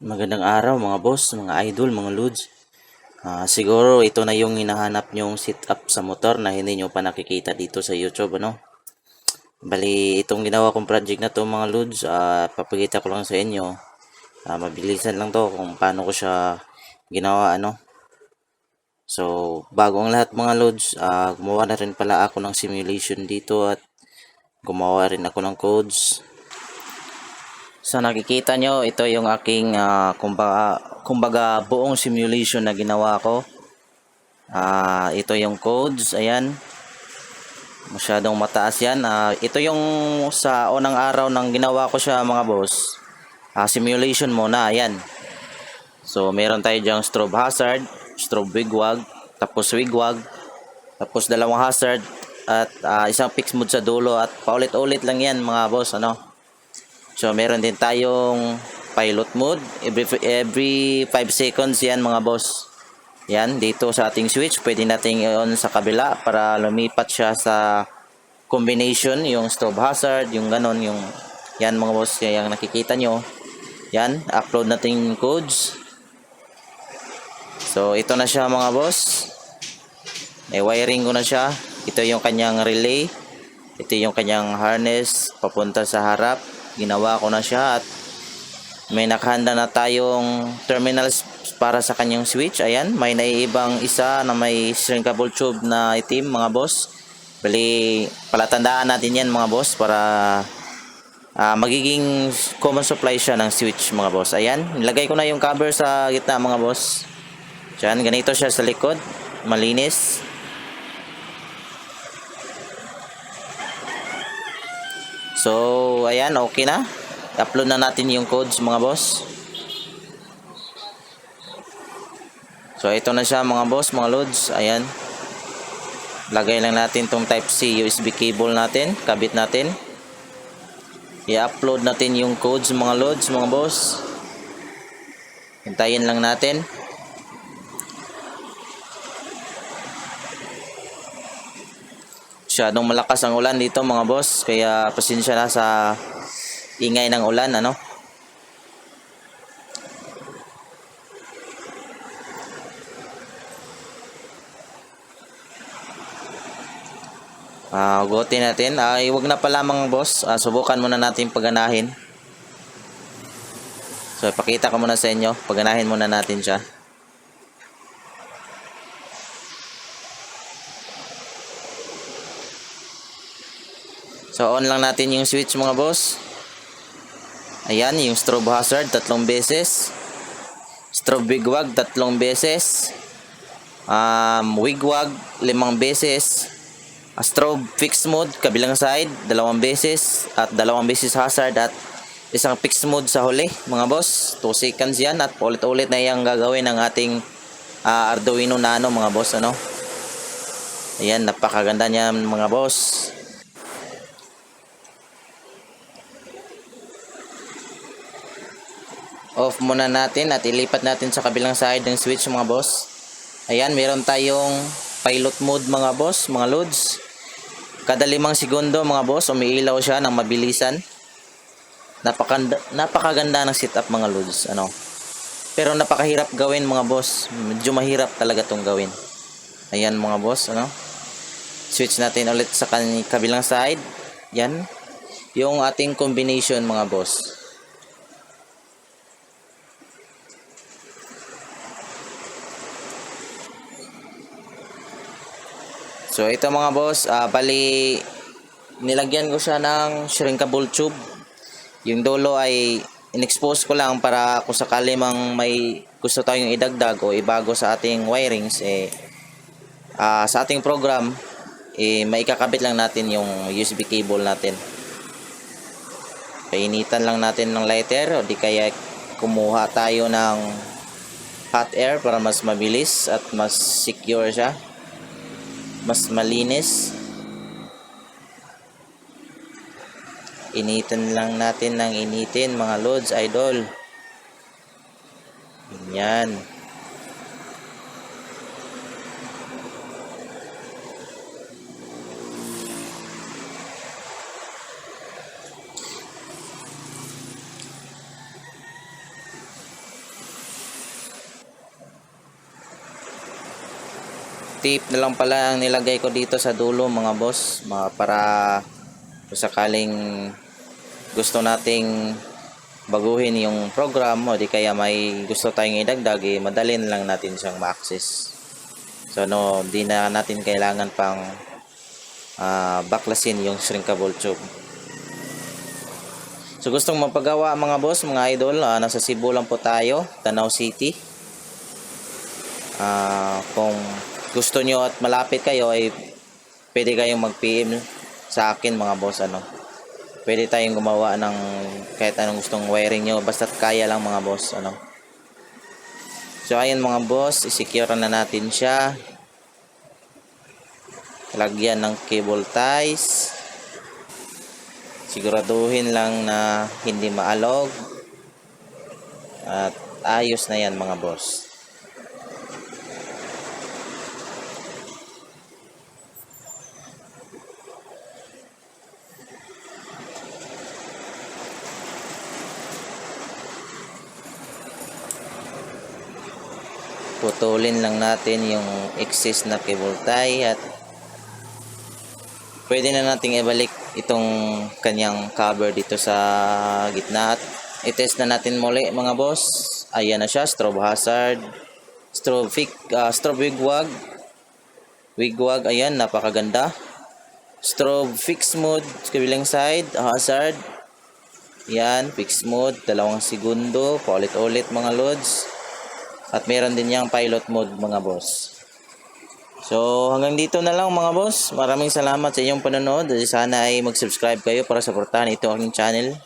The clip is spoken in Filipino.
Magandang araw mga boss, mga idol, mga lods. Ah, siguro ito na yung hinahanap nyong sit up sa motor na hindi nyo pa nakikita dito sa YouTube, ano? Bali, itong ginawa kong project na to mga lods, ah, papakita ko lang sa inyo. Ah, mabilisan lang to kung paano ko siya ginawa, ano? So, bago ang lahat mga lods, ah, gumawa na rin pala ako ng simulation dito at gumawa rin ako ng codes So nakikita nyo, ito yung aking ah, kumbaga, kumbaga buong simulation na ginawa ko. Ah, ito yung codes, ayan. Masyadong mataas yan. Ah, ito yung sa unang araw nang ginawa ko siya mga boss. Ah, simulation muna, ayan. So meron tayo diyang strobe hazard, strobe wigwag, tapos wigwag, tapos dalawang hazard at ah, isang fixed mode sa dulo at paulit-ulit lang yan mga boss, ano. So meron din tayong pilot mode every every 5 seconds yan mga boss. Yan dito sa ating switch pwede nating i-on sa kabila para lumipat siya sa combination yung strobe hazard, yung ganon yung yan mga boss yung nakikita nyo. Yan, upload natin yung codes. So ito na siya mga boss. May wiring ko na siya. Ito yung kanyang relay. Ito yung kanyang harness papunta sa harap ginawa ko na siya at may nakahanda na tayong terminals para sa kanyang switch. Ayan, may naiibang isa na may shrinkable tube na itim mga boss. Bali, palatandaan natin yan mga boss para ah, magiging common supply siya ng switch mga boss. Ayan, nilagay ko na yung cover sa gitna mga boss. Diyan, ganito siya sa likod. Malinis. So, ayan, okay na. Upload na natin yung codes mga boss. So, ito na siya mga boss, mga loads. Ayan. Lagay lang natin tong type C USB cable natin. Kabit natin. I-upload natin yung codes mga loads, mga boss. Hintayin lang natin. Masyadong malakas ang ulan dito mga boss. Kaya pasensya na sa ingay ng ulan. Ano? Ah, ugutin natin. Ay, wag na pala mga boss. Ah, subukan muna natin paganahin. So, ipakita ko muna sa inyo. Paganahin muna natin siya. So on lang natin yung switch mga boss. Ayan, yung strobe hazard tatlong beses. Strobe wigwag tatlong beses. Um, wigwag limang beses. A strobe fixed mode kabilang side dalawang beses at dalawang beses hazard at isang fixed mode sa huli mga boss. 2 seconds yan at ulit-ulit na yung gagawin ng ating ah, Arduino Nano mga boss ano. Ayan, napakaganda niyan mga boss. Off muna natin at ilipat natin sa kabilang side ng switch mga boss. Ayan, meron tayong pilot mode mga boss, mga loads. Kada limang segundo mga boss, umiilaw siya ng mabilisan. Napakanda, napakaganda ng setup mga loads. Ano? Pero napakahirap gawin mga boss. Medyo mahirap talaga tong gawin. Ayan mga boss, ano? Switch natin ulit sa kabilang side. Yan. Yung ating combination mga boss. So ito mga boss, ah, bali nilagyan ko siya ng shrinkable tube. Yung dulo ay in-expose ko lang para kung sakali mang may gusto tayong idagdag o ibago sa ating wirings eh ah, sa ating program eh maikakabit lang natin yung USB cable natin. Painitan lang natin ng lighter o di kaya kumuha tayo ng hot air para mas mabilis at mas secure siya mas malinis. Initin lang natin ng initin mga loads idol. Yan tip na lang pala ang nilagay ko dito sa dulo mga boss. Mga para sakaling gusto nating baguhin yung program o di kaya may gusto tayong idagdag eh, madali na lang natin siyang ma-access. So no di na natin kailangan pang ah, baklasin yung shrinkable tube. So gustong mapagawa mga boss mga idol ah, nasa Cebu lang po tayo Tanaw City. Ah, kung gusto nyo at malapit kayo ay pwede kayong mag-PM sa akin mga boss ano. Pwede tayong gumawa ng kahit anong gustong wiring nyo basta't kaya lang mga boss ano. So ayun mga boss isecure na natin siya. Lagyan ng cable ties. Siguraduhin lang na hindi maalog. At ayos na yan mga boss putulin lang natin yung excess na cable tie at pwede na nating ibalik itong kanyang cover dito sa gitna. At itest na natin muli mga boss. Ayan na siya strobe hazard strobe, fic, ah, strobe wigwag. Wigwag ayan napakaganda. Strobe fix mode sa kabilang side hazard. Yan fix mode dalawang segundo paulit-ulit mga loads at meron din yang pilot mode mga boss. So hanggang dito na lang mga boss. Maraming salamat sa inyong panonood. Sana ay mag-subscribe kayo para supportahan ito aking channel.